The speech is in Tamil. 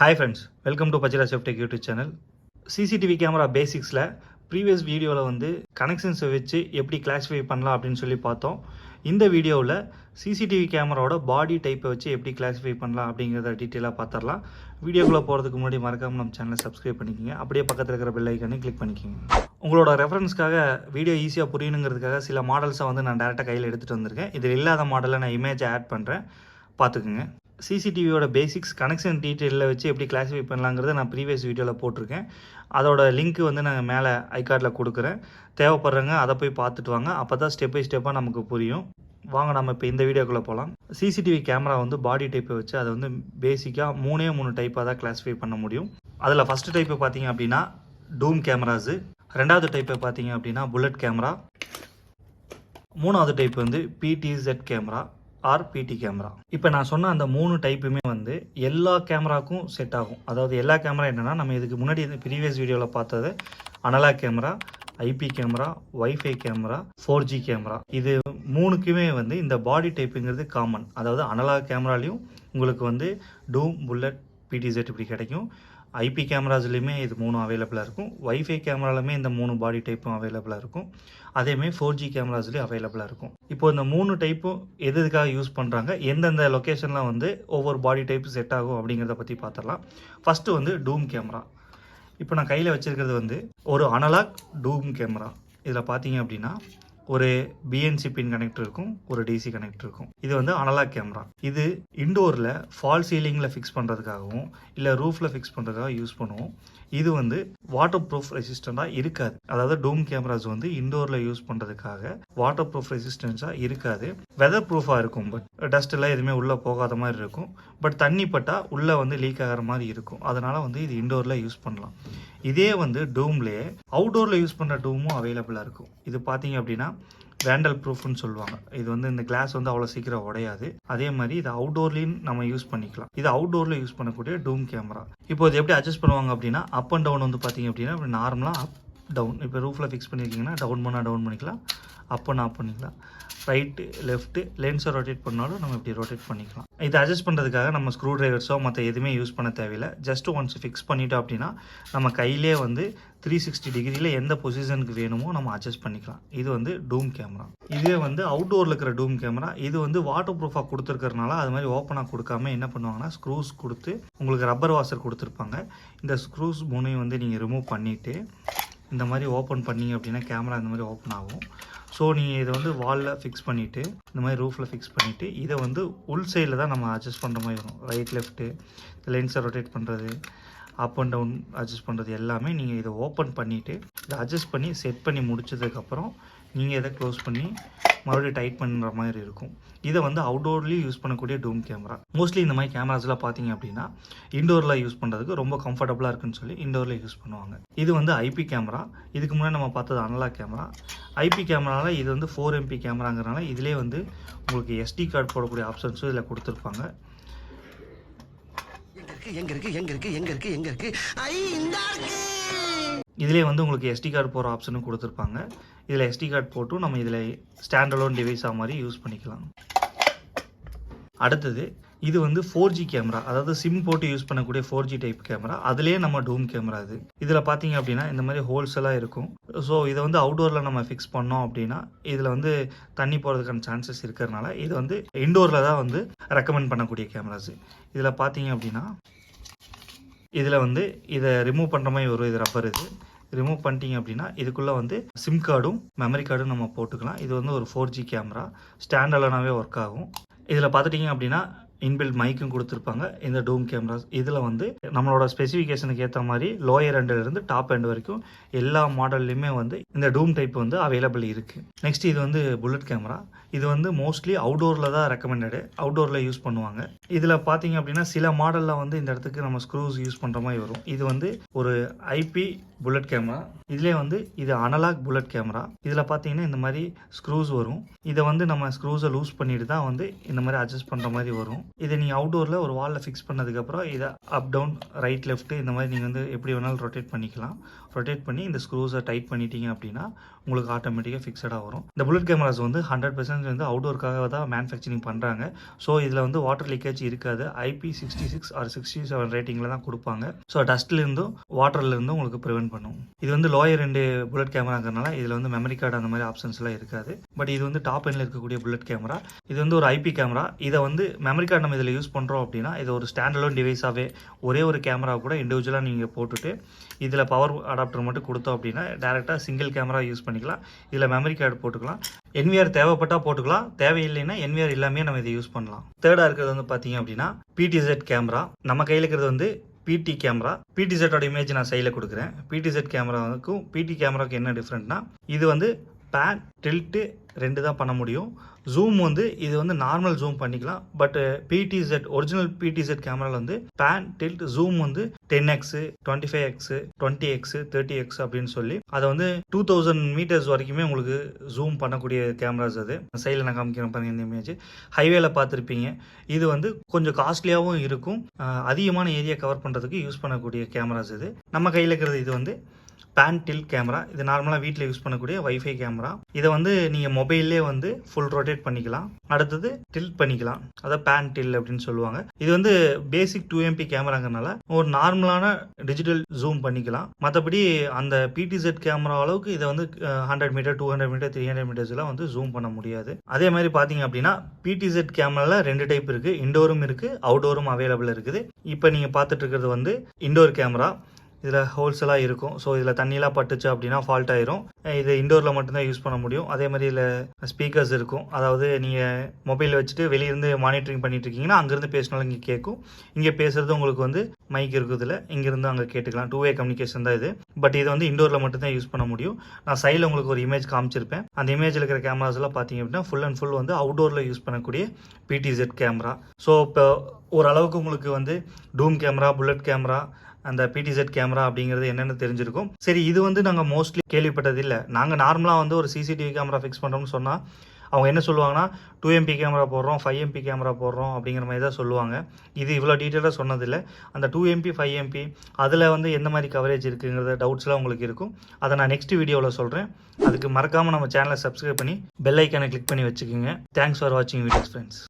ஹாய் ஃப்ரெண்ட்ஸ் வெல்கம் டு பஜ்ரா செஃப்டெக் யூடியூப் சேனல் சிசிடிவி கேமரா பேசிக்ஸில் ப்ரீவியஸ் வீடியோவில் வந்து கனெக்ஷன்ஸை வச்சு எப்படி கிளாஸிஃபை பண்ணலாம் அப்படின்னு சொல்லி பார்த்தோம். இந்த வீடியோவில் சிசிடிவி கேமராவோட பாடி டைப்பை வச்சு எப்படி கிளாஸிஃபை பண்ணலாம் அப்படிங்கிறத டீட்டெயிலாக பார்த்துடலாம் வீடியோக்குள்ளே போகிறதுக்கு முன்னாடி மறக்காமல் நம்ம சேனலை சப்ஸ்கிரைப் பண்ணிக்கிங்க. அப்படியே பக்கத்தில் இருக்கிற பெல் ஐக்கானே கிளிக் பண்ணிக்கோங்க. உங்களோட ரெஃபரன்ஸ்க்காக வீடியோ ஈஸியாக புரியணுங்கிறதுக்காக சில மாடல்ஸை வந்து நான் டேரெக்டாக கையில் எடுத்துகிட்டு வந்திருக்கேன். இதில் இல்லாத மாடலை நான் இமேஜை ஆட் பண்ணுறேன் பார்த்துக்குங்க சிசிடிவியோட பேசிக்ஸ் கனெக்ஷன் டீட்டெயிலில் வச்சு எப்படி கிளாஸிஃபை பண்ணலாங்கிறத நான் ப்ரீவியஸ் வீடியோவில் போட்டிருக்கேன். அதோட லிங்க் வந்து நாங்கள் மேலே ஐகார்டில் கொடுக்குறேன். தேவைப்படுறவங்க அதை போய் பார்த்துட்டு வாங்க. அப்போ தான் ஸ்டெப் பை ஸ்டெப்பாக நமக்கு புரியும். வாங்க நம்ம இப்போ இந்த வீடியோக்குள்ளே போகலாம் சிசிடிவி கேமரா வந்து பாடி டைப்பை வச்சு அதை வந்து பேசிக்காக மூணே மூணு டைப்பாக தான் கிளாஸிஃபை பண்ண முடியும். அதில் ஃபஸ்ட்டு டைப்பு பார்த்தீங்க அப்படின்னா டூம் கேமராஸு ரெண்டாவது டைப்பை பார்த்தீங்க அப்படின்னா புல்லட் கேமரா மூணாவது டைப் வந்து PTZ camera or PT camera இப்போ நான் சொன்ன அந்த மூணு டைப்புமே வந்து எல்லா கேமராக்கும் செட் ஆகும். அதாவது எல்லா கேமரா என்னென்னா நம்ம இதுக்கு முன்னாடி ப்ரீவியஸ் வீடியோவில் பார்த்தது analog camera IP camera WiFi camera four G camera இது மூணுக்குமே வந்து இந்த பாடி டைப்புங்கிறது காமன் அதாவது அனலாக் கேமராலையும் உங்களுக்கு வந்து டூம் புல்லட் பிடிசெட் இப்படி கிடைக்கும். ஐபி கேமராஸ்லையுமே இது மூணும் அவைலபிளாக இருக்கும். வைஃபை கேமராலுமே இந்த மூணு பாடி டைப்பும் அவைலபிளாக இருக்கும். அதேமாதிரி ஃபோர் ஜி கேமராஸ்லேயும் அவைலபிளாக இருக்கும். இப்போ இந்த மூணு டைப்பும் எது எதுக்காக யூஸ் பண்ணுறாங்க எந்தெந்த லொக்கேஷனில் வந்து ஒவ்வொரு பாடி டைப் செட் ஆகும் அப்படிங்கிறத பற்றி பார்த்துடலாம் ஃபஸ்ட்டு வந்து டூம் கேமரா இப்போ நான் கையில் வச்சுருக்கிறது வந்து ஒரு அனலாக் டூம் கேமரா இதில் பார்த்தீங்க அப்படின்னா ஒரு பிஎன்சி பின் கனெக்டர் இருக்கும் ஒரு டிசி கனெக்டர் இருக்கும். இது வந்து அனலாக் கேமரா இது இண்டோரில் ஃபால் சீலிங்கில் ஃபிக்ஸ் பண்ணுறதுக்காகவும் இல்லை ரூஃபில் ஃபிக்ஸ் பண்ணுறதுக்காக யூஸ் பண்ணுவோம். இது வந்து வாட்டர் ப்ரூஃப் ரெசிஸ்டண்டாக இருக்காது. அதாவது டோம் கேமராஸ் வந்து இண்டோரில் யூஸ் பண்ணுறதுக்காக வாட்டர் ப்ரூஃப் ரெசிஸ்டன்ஸாக இருக்காது. வெதர் ப்ரூஃபாக இருக்கும் பட் டஸ்ட் எல்லாம் எதுவுமே உள்ளே போகாத மாதிரி இருக்கும். பட் தண்ணி பட்டால் உள்ளே வந்து லீக் ஆகிற மாதிரி இருக்கும். அதனால் வந்து இது இண்டோரில் யூஸ் பண்ணலாம். இதே வந்து டூம்லேயே அவுடோரில் யூஸ் பண்ணுற டூமும் அவைலபிளாக இருக்கும். இது பார்த்தீங்க அப்படின்னா வேண்டல் ப்ரூஃப்னு சொல்லுவாங்க. இது வந்து இந்த கிளாஸ் வந்து அவ்வளோ சீக்கிரம் உடையாது. அதே மாதிரி இது அவுடோர்லேயும் நம்ம யூஸ் பண்ணிக்கலாம். இது அவுடோரில் யூஸ் பண்ணக்கூடிய டூம் கேமரா இப்போ இது எப்படி அட்ஜஸ்ட் பண்ணுவாங்க அப்படின்னா அப் அண்ட் டவுன் வந்து பார்த்தீங்க அப்படின்னா நார்மலாக அப் டவுன் இப்போ ரூஃபில் ஃபிக்ஸ் பண்ணியிருக்கீங்கன்னா டவுன் பண்ணால் டவுன் பண்ணிக்கலாம். அப் அண்ட் ஆஃப் பண்ணிக்கலாம் ரைட்டு லெஃப்ட்டு லென்ஸை ரொட்டேட் பண்ணாலும் நம்ம இப்படி ரொட்டேட் பண்ணிக்கலாம். இதை அட்ஜஸ்ட் பண்ணுறதுக்காக நம்ம ஸ்க்ரூ ட்ரைவர்ஸோ மற்ற எதுவுமே யூஸ் பண்ண தேவையில்லை. ஜஸ்ட் ஒன்ஸ் ஃபிக்ஸ் பண்ணிட்டோம் அப்படின்னா நம்ம கையிலே வந்து த்ரீ சிக்ஸ்டி டிகிரியில் எந்த பொசிஷனுக்கு வேணுமோ நம்ம அட்ஜஸ்ட் பண்ணிக்கலாம். இது வந்து டூம் கேமரா இதே வந்து அவுட்டோரில் இருக்கிற டூம் கேமரா இது வந்து வாட்டர் ப்ரூஃபாக கொடுத்துருக்கறனால அது மாதிரி ஓப்பனாக கொடுக்காம என்ன பண்ணுவாங்கன்னா ஸ்க்ரூஸ் கொடுத்து உங்களுக்கு ரப்பர் வாஷர் கொடுத்துருப்பாங்க. இந்த ஸ்க்ரூஸ் மூணையும் வந்து நீங்கள் ரிமூவ் பண்ணிவிட்டு இந்த மாதிரி ஓப்பன் பண்ணீங்க அப்படின்னா கேமரா இந்த மாதிரி ஓப்பன் ஆகும். ஸோ நீங்கள் இதை வந்து வாலில் ஃபிக்ஸ் பண்ணிவிட்டு இந்த மாதிரி ரூஃபில் ஃபிக்ஸ் பண்ணிவிட்டு இதை வந்து உள் சைடில் தான் நம்ம அட்ஜஸ்ட் பண்ணுற மாதிரி வரும். ரைட் லெஃப்ட்டு லென்ஸை ரொட்டேட் பண்ணுறது அப் அண்ட் டவுன் அட்ஜஸ்ட் பண்ணுறது எல்லாமே நீங்கள் இதை ஓப்பன் பண்ணிவிட்டு இதை அட்ஜஸ்ட் பண்ணி செட் பண்ணி முடிச்சதுக்கப்புறம் நீங்கள் இதை க்ளோஸ் பண்ணி மறுபடியும் டைட் பண்ணுற மாதிரி இருக்கும். இதை வந்து அவுடோர்லேயும் யூஸ் பண்ணக்கூடிய டூம் கேமரா மோஸ்ட்லி இந்த மாதிரி கேமராஸ்லாம் பார்த்தீங்க அப்படின்னா இண்டோரில் யூஸ் பண்ணுறதுக்கு ரொம்ப கம்ஃபர்டபுளாக இருக்குன்னு சொல்லி இண்டோரில் யூஸ் பண்ணுவாங்க. இது வந்து ஐபி கேமரா இதுக்கு முன்னாடி நம்ம பார்த்தது அனலாக் கேமரா ஐபி கேமராவில் இது வந்து ஃபோர் எம்பி கேமராங்கிறனால இதிலே வந்து உங்களுக்கு எஸ்டி கார்டு போடக்கூடிய ஆப்ஷன்ஸும் இதில் கொடுத்துருப்பாங்க. எங்க இருக்கு எங்க இருக்கு எங்க இருக்கு எங்க இருக்கு? ஐ இந்த இருக்கு! இதிலே வந்து உங்களுக்கு எஸ்டி கார்டு போகிற ஆப்ஷனும் கொடுத்துருப்பாங்க. இதில் எஸ்டி கார்டு போட்டும் நம்ம இதில் ஸ்டாண்டலோன் டிவைஸாக மாதிரி யூஸ் பண்ணிக்கலாம். அடுத்தது இது வந்து ஃபோர் ஜி கேமரா அதாவது சிம் போட்டு யூஸ் பண்ணக்கூடிய ஃபோர் ஜி டைப் கேமரா அதுலேயே நம்ம டூம் கேமரா இது. இதில் பார்த்தீங்க அப்படின்னா இந்த மாதிரி ஹோல்ஸ் எல்லாம் இருக்கும். ஸோ இதை வந்து அவுடோரில் நம்ம ஃபிக்ஸ் பண்ணோம் அப்படின்னா இதில் வந்து தண்ணி போகிறதுக்கான சான்சஸ் இருக்கிறதுனால இது வந்து இண்டோரில் தான் வந்து ரெக்கமெண்ட் பண்ணக்கூடிய கேமராஸ் இதில் பார்த்தீங்க அப்படின்னா இதில் வந்து இதை ரிமூவ் பண்ணுற மாதிரி ஒரு இது ரப்பர் இது. ரிமூவ் பண்ணிட்டீங்க அப்படின்னா இதுக்குள்ளே வந்து சிம் கார்டும் மெமரி கார்டும் நம்ம போட்டுக்கலாம். இது வந்து ஒரு ஃபோர் ஜி கேமரா ஸ்டாண்டலனாகவே ஒர்க் ஆகும். இதில் பார்த்துட்டிங்க அப்படின்னா இன்பில்ட் மைக்கும் கொடுத்துருப்பாங்க. இந்த டூம் கேமராஸ் இதில் வந்து நம்மளோட ஸ்பெசிஃபிகேஷனுக்கு ஏற்ற மாதிரி லோயர் இருந்து டாப் எண்ட் வரைக்கும் எல்லா மாடல்லையுமே வந்து இந்த டூம் டைப் வந்து அவைலபிள் இருக்குது நெக்ஸ்ட் இது வந்து புல்லட் கேமரா இது வந்து மோஸ்ட்லி அவுடோரில் தான் ரெக்கமெண்டடு அவுடோரில் யூஸ் பண்ணுவாங்க. இதில் பார்த்தீங்க அப்படின்னா சில மாடலில் வந்து இந்த இடத்துக்கு நம்ம ஸ்க்ரூஸ் யூஸ் பண்ணுற மாதிரி வரும். இது வந்து ஒரு ஐபி புல்லட் கேமரா இதுலேயே வந்து இது அனலாக் புல்லட் கேமரா இதில் பார்த்தீங்கன்னா இந்த மாதிரி ஸ்க்ரூஸ் வரும். இதை வந்து நம்ம ஸ்க்ரூஸை லூஸ் பண்ணிட்டு தான் வந்து இந்த மாதிரி அட்ஜஸ்ட் பண்ணுற மாதிரி வரும். இதை நீங்கள் அவுடோரில் ஒரு வாலில் ஃபிக்ஸ் பண்ணதுக்கப்புறம் இதை அப் டவுன் ரைட் லெஃப்ட் இந்த மாதிரி நீங்கள் வந்து எப்படி வேணாலும் ரொட்டேட் பண்ணிக்கலாம். ரொட்டேட் பண்ணி இந்த ஸ்க்ரூஸை டைட் பண்ணிட்டீங்க அப்படின்னா உங்களுக்கு ஆட்டோமேட்டிக்காக ஃபிக்ஸடாக வரும். இந்த புல்லட் கேமராஸ் வந்து ஹண்ட்ரட் பர்சன்ட் வந்து அவுடோருக்காக தான் மேனுஃபேக்சரிங் பண்ணுறாங்க ஸோ இதில் வந்து வாட்டர் லீக்கேஜ் இருக்காது. IP sixty six or sixty seven ரேட்டிங்கில் தான் கொடுப்பாங்க. ஸோ டஸ்ட்லேருந்தும் வாட்டர்லேருந்தும் உங்களுக்கு ப்ரிவென்ட் பண்ணும். இது வந்து லோயர் ரெண்டு புல்லட் கேமராங்கிறனால இதில் வந்து மெமரி கார்டு அந்த மாதிரி ஆப்ஷன்ஸ்லாம் இருக்காது. பட் இது வந்து டாப் எண்ணில் இருக்கக்கூடிய புல்லட் கேமரா. இது வந்து ஒரு ஐபி கேமரா. இதை வந்து மெமரி கார்டு நம்ம இதில் யூஸ் பண்ணுறோம் அப்படின்னா இது ஒரு ஸ்டாண்டலோன் டிவைஸாகவே ஒரே ஒரு கேமரா கூட இண்டிவிஜுவலாக நீங்கள் போட்டுட்டு இதில் பவர் அடாப்டர் மட்டும் கொடுத்தோம் அப்படின்னா டேரெக்டாக சிங்கிள் கேமரா யூஸ் பண்ணிக்கலாம். இதில் மெமரி கார்டு போட்டுக்கலாம். என்விஆர் தேவைப்பட்டால் போட்டுக்கலாம். தேவையில்லைன்னா என்விஆர் எல்லாமே நம்ம இதை யூஸ் பண்ணலாம். தேர்டாக இருக்கிறது வந்து பார்த்தீங்க அப்படின்னா பிடிசெட் கேமரா நம்ம கையில் இருக்கிறது வந்து பிடி கேமரா பிடிசெட்டோட இமேஜ் நான் சைடில் கொடுக்குறேன். பிடிசெட் கேமராவுக்கும் பிடி கேமராவுக்கு என்ன டிஃப்ரெண்ட்னா இது வந்து பேன் டில்ட்டு ரெண்டு தான் பண்ண முடியும். ஜூம் வந்து இது வந்து நார்மல் ஜூம் பண்ணிக்கலாம். பட் பிடிசெட் ஒரிஜினல் பிடிசெட் கேமராவில் வந்து பேன் டில்ட் ஜூம் வந்து ten X twenty five X twenty X thirty X அப்படின்னு சொல்லி அதை வந்து டூ தௌசண்ட் மீட்டர்ஸ் வரைக்குமே உங்களுக்கு ஜூம் பண்ணக்கூடிய கேமராஸ் அது. சைடில் நான் காமிக்கிறேன் பாருங்க இந்த இமேஜ் ஹைவேல பார்த்துருப்பீங்க. இது வந்து கொஞ்சம் காஸ்ட்லியாகவும் இருக்கும். அதிகமான ஏரியா கவர் பண்ணுறதுக்கு யூஸ் பண்ணக்கூடிய கேமராஸ் இது. நம்ம கையில் இருக்கிறது இது வந்து பேன் டில் கேமரா இது நார்மலாக வீட்டில் யூஸ் பண்ணக்கூடிய வைஃபை கேமரா இதை வந்து நீங்கள் மொபைல்லே வந்து ஃபுல் ரொட்டேட் பண்ணிக்கலாம். அடுத்தது டில் பண்ணிக்கலாம். அதான் பேன் டில் அப்படின்னு சொல்லுவாங்க. இது வந்து பேசிக் டூ எம்பி கேமராங்கிறனால ஒரு நார்மலான டிஜிட்டல் ஜூம் பண்ணிக்கலாம். மற்றபடி அந்த பிடிசெட் கேமரா அளவுக்கு இதை வந்து hundred meter two hundred meter three hundred மீட்டர்ஸ்லாம் வந்து ஜூம் பண்ண முடியாது. அதே மாதிரி பார்த்தீங்க அப்படின்னா பிடிசெட் கேமராவில் ரெண்டு டைப் இருக்குது இண்டோரும் இருக்குது அவுடோரும் அவைலபிள் இருக்குது. இப்போ நீங்கள் பார்த்துட்டு இருக்கிறது வந்து இண்டோர் கேமரா இதில் ஹோல்ஸெல்லாம் இருக்கும். ஸோ இதில் தண்ணியெலாம் பட்டுச்சு அப்படின்னா ஃபால்ட் ஆயிரும். இது இண்டோரில் மட்டும்தான் யூஸ் பண்ண முடியும். அதே மாதிரி இதில் ஸ்பீக்கர்ஸ் இருக்கும். அதாவது நீங்கள் மொபைல் வச்சுட்டு வெளியிருந்து மானிட்டரிங் பண்ணிட்டு இருக்கீங்கன்னா அங்கேருந்து பேசினாலும் இங்கே கேட்கும். இங்கே பேசுகிறது உங்களுக்கு வந்து மைக் இருக்குதுல இங்கேருந்து அங்கே கேட்டுக்கலாம். டூ வே கம்யூனிகேஷன் தான் இது. பட் இது வந்து இண்டோரில் மட்டும்தான் யூஸ் பண்ண முடியும். நான் சைடில் உங்களுக்கு ஒரு இமேஜ் காமிச்சிருப்பேன். அந்த இமேஜில் இருக்கிற கேமராஸ்லாம் பார்த்தீங்க அப்படின்னா ஃபுல் அண்ட் ஃபுல் வந்து அவுடோரில் யூஸ் பண்ணக்கூடிய பிடிசெட் கேமரா ஸோ இப்போ ஓரளவுக்கு உங்களுக்கு வந்து டூம் கேமரா புல்லட் கேமரா அந்த பிடிசெட் கேமரா அப்படிங்கிறது என்னென்னு தெரிஞ்சிருக்கும். சரி இது வந்து நாங்கள் மோஸ்ட்லி கேள்விப்பட்டது இல்லை. நாங்கள் நார்மலாக வந்து ஒரு சிசிடிவி கேமரா ஃபிக்ஸ் பண்ணுறோம்னு சொன்னால் அவங்க என்ன சொல்லுவாங்கன்னா டூ எம்பி கேமரா போடுறோம் ஃபைவ் எம்பி கேமரா போடுறோம் அப்படிங்கிற மாதிரி தான் சொல்லுவாங்க. இது இவ்வளோ டீட்டெயிலாக சொன்னதில்லை. அந்த டூ எம்பி ஃபைவ் எம்பி அதில் வந்து எந்த மாதிரி கவரேஜ் இருக்குங்கிறத டவுட்ஸ்லாம் உங்களுக்கு இருக்கும். அதை நான் நெக்ஸ்ட் வீடியோவில் சொல்கிறேன் அதுக்கு மறக்காமல் நம்ம சேனலை சப்ஸ்கிரைப் பண்ணி பெல் ஐக்கானை கிளிக் பண்ணி வச்சுக்கோங்க. தேங்க்ஸ் ஃபார் வாட்சிங் வீடியோஸ் ஃப்ரெண்ட்ஸ்